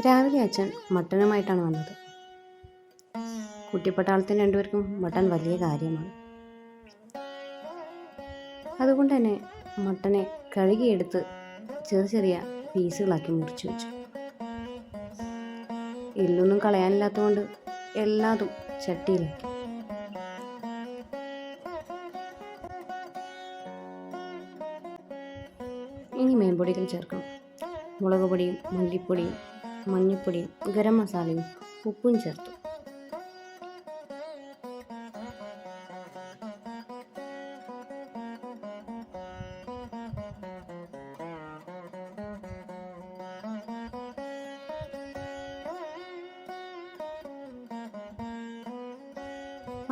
രാവിലെ അച്ഛൻ മട്ടനുമായിട്ടാണ് വന്നത്. കുട്ടിപ്പട്ടാളത്തിന് രണ്ടുപേർക്കും മട്ടൻ വലിയ കാര്യമാണ്. അതുകൊണ്ട് തന്നെ മട്ടനെ കഴുകിയെടുത്ത് ചെറിയ ചെറിയ പീസുകളാക്കി മുറിച്ചു വെച്ചു. എല്ലൊന്നും കളയാനില്ലാത്തതുകൊണ്ട് എല്ലാതും ചട്ടിയിലാക്കി. ഇനി മേമ്പൊടികൾ ചേർക്കണം. മുളക് പൊടിയും മല്ലിപ്പൊടിയും മഞ്ഞൾപ്പൊടിയും ഗരം മസാലയും ഉപ്പും ചേർത്തു.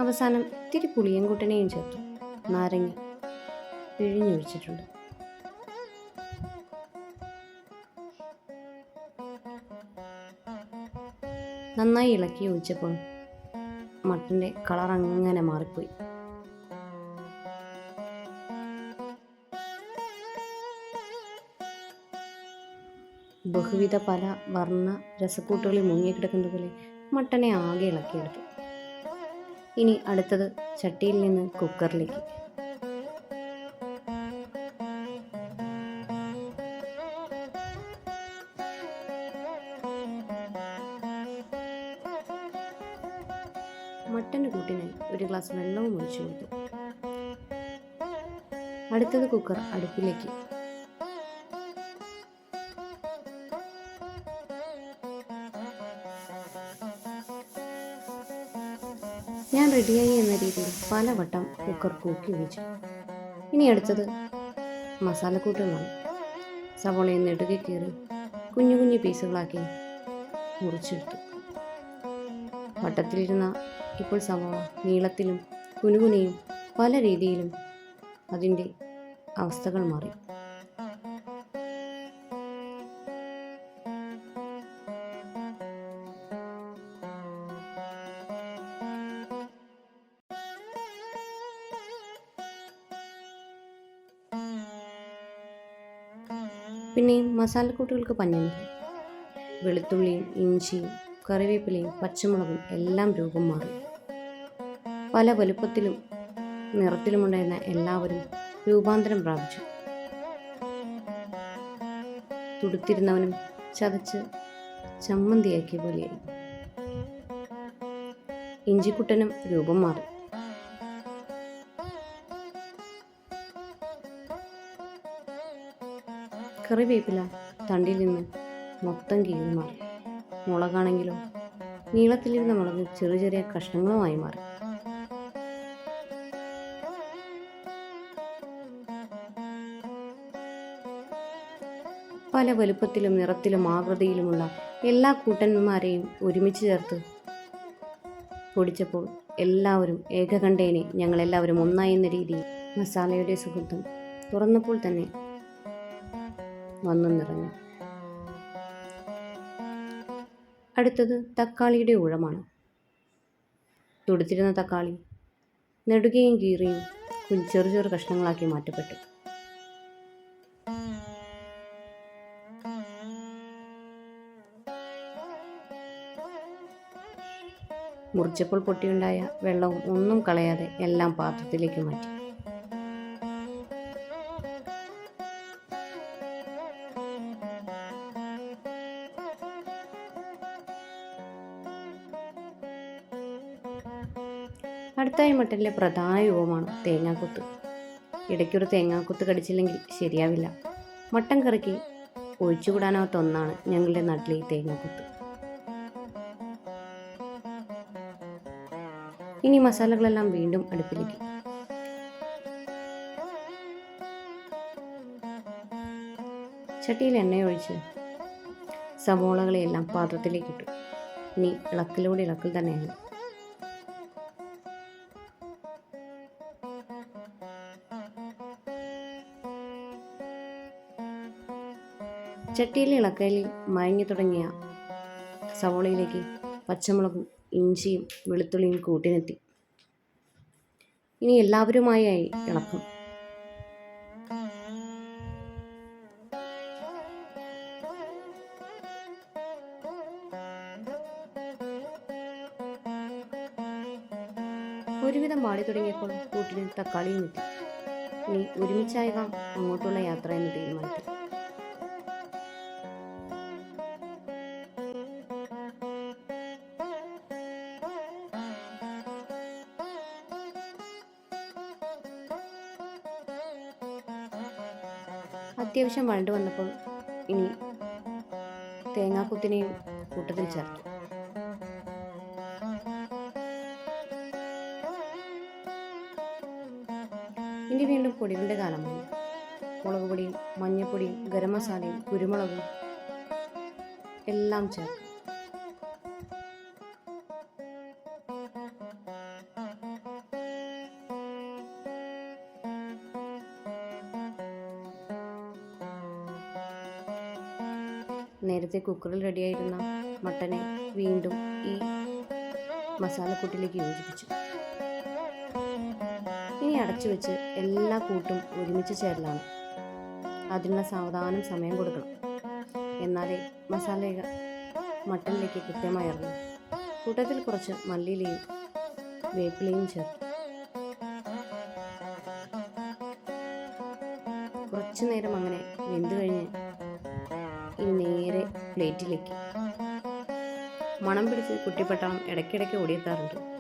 അവസാനം ഇത്തിരി പുളിയൻകുട്ടനെയും ചേർത്തു. നാരങ്ങ പിഴിഞ്ഞൊഴിച്ചിട്ടുണ്ട്. നന്നായി ഇളക്കി ഒഴിച്ചപ്പോൾ മട്ടന്റെ കളർ അങ്ങനെ മാറിപ്പോയി. ബഹുവിധ പല വർണ രസക്കൂട്ടുകളിൽ മുങ്ങിക്കിടക്കുന്ന പോലെ മട്ടനെ ആകെ ഇളക്കിയെടുത്തു. ഇനി അടുത്തത് ചട്ടിയിൽ നിന്ന് കുക്കറിലേക്ക്. മട്ടന്റെ കൂട്ടിനായി ഒരു ഗ്ലാസ് വെള്ളവും ഒഴിച്ചു കൊടുത്തു. അടുത്തത് കുക്കർ അടുപ്പിലേക്ക്. ഞാൻ റെഡിയായി എന്ന രീതിയിൽ പലവട്ടം കുക്കർ കൂക്കി ഒഴിച്ചു ഇനി അടുത്തത് മസാലക്കൂട്ടുകളാണ് സവോളയിൽ നെടുകെ കീറി കുഞ്ഞു കുഞ്ഞു പീസുകളാക്കി മുറിച്ചെടുത്തു. വട്ടത്തിലിരുന്ന ഇപ്പോൾ സവാള നീളത്തിലും കുനുകുനയും പല രീതിയിലും അതിന്റെ അവസ്ഥകൾ മാറി. പിന്നെയും മസാലക്കൂട്ടുകൾക്ക് പഞ്ഞുണ്ട് വെളുത്തുള്ളിയും ഇഞ്ചിയും കറിവേപ്പിലയും പച്ചമുളകും എല്ലാം രൂപം മാറി. പല വലുപ്പത്തിലും നിറത്തിലുമുണ്ടായിരുന്ന എല്ലാവരും രൂപാന്തരം പ്രാപിച്ചു. തുടുത്തിരുന്നവനും ചതച്ച് ചമ്മന്തിയാക്കിയ പോലെയായി. ഇഞ്ചിക്കുട്ടനും രൂപം മാറി. കറിവേപ്പില തണ്ടിൽ നിന്ന് മൊത്തം കീറി മാറി. മുളകാണെങ്കിലോ നീളത്തിലിരുന്ന മുളക് ചെറിയ ചെറിയ കഷ്ണങ്ങളുമായി മാറി. പല വലുപ്പത്തിലും നിറത്തിലും ആകൃതിയിലുമുള്ള എല്ലാ കൂട്ടന്മാരെയും ഒരുമിച്ച് ചേർത്ത് പൊടിച്ചപ്പോൾ എല്ലാവരും ഏകകണ്ഠേനെ ഞങ്ങളെല്ലാവരും ഒന്നായി എന്ന രീതിയിൽ മസാലയുടെ സുഹൃത്തും തുറന്നപ്പോൾ തന്നെ വന്നു നിറഞ്ഞു. അടുത്തത് തക്കാളിയുടെ ഊഴമാണ് തുടുത്തിരുന്ന തക്കാളി നെടുകയും കീറിയും ചെറു ചെറു കഷ്ണങ്ങളാക്കി മാറ്റപ്പെട്ടു. മുറിച്ചപ്പോൾ പൊട്ടിയുണ്ടായ വെള്ളവും ഒന്നും കളയാതെ എല്ലാം പാത്രത്തിലേക്ക് മാറ്റി. അടുത്തായി മട്ടനിലെ പ്രധാന രൂപമാണ് തേങ്ങാക്കൊത്ത്. ഇടയ്ക്കൊരു തേങ്ങാക്കൊത്ത് കടിച്ചില്ലെങ്കിൽ ശരിയാവില്ല. മട്ടൻ കറിക്ക് ഒഴിച്ചുകൂടാനാവാത്ത ഒന്നാണ് ഞങ്ങളുടെ നാട്ടിലെ ഈ തേങ്ങാക്കൊത്ത്. ഇനി മസാലകളെല്ലാം വീണ്ടും അടുപ്പിലേക്ക്. ചട്ടിയിൽ എണ്ണയൊഴിച്ച് സവോളകളെയെല്ലാം പാത്രത്തിലേക്ക് ഇട്ടു. ഇനി ഇളക്കിലൂടെ ഇളക്കിൽ തന്നെയാണ്. ചട്ടിയിലെ ഇളക്കയിൽ മയങ്ങി തുടങ്ങിയ സവോളയിലേക്ക് പച്ചമുളകും ഇഞ്ചിയും വെളുത്തുള്ളിയും കൂട്ടിനെത്തി. ഇനി എല്ലാവരുമായി ഇളക്കും. ഒരുവിധം വാടി തുടങ്ങിയപ്പോൾ കൂട്ടിന് തക്കാളിയും കിട്ടി. ഇനി ഒരുമിച്ചായകാം അങ്ങോട്ടുള്ള യാത്ര എന്ന് തീരുമാനിച്ചു അത്യാവശ്യം വഴണ്ടു വന്നപ്പോൾ ഇനി തേങ്ങാക്കുത്തിനെയും കൂട്ടത്തിൽ ചേർത്തു ഇനി വീണ്ടും പൊടികളുടെ കാലമാണ് മുളക് പൊടിയും മഞ്ഞൾപ്പൊടി ഗരം മസാലയും കുരുമുളകും എല്ലാം ചേർക്കും. നേരത്തെ കുക്കറിൽ റെഡിയായിരുന്ന മട്ടനെ വീണ്ടും ഈ മസാലക്കൂട്ടിലേക്ക് യോജിപ്പിച്ചു. ഇനി അടച്ചു വെച്ച് എല്ലാ കൂട്ടും ഒരുമിച്ച് ചേരലാണ്. അതിനുള്ള സാവധാനം സമയം കൊടുക്കണം. എന്നാലേ മസാല മട്ടനിലേക്ക് കൃത്യമായി ഇറങ്ങും. കൂട്ടത്തിൽ കുറച്ച് മല്ലിയിലയും വേപ്പിലയും ചേർത്തു. കുറച്ചു നേരം അങ്ങനെ വെന്ത് കഴിഞ്ഞ് പ്ലേറ്റിലേക്ക്. മണം പിടിച്ച് കുട്ടിപ്പട്ടാളം ഇടയ്ക്കിടയ്ക്ക് ഓടിയെത്താറുണ്ട്.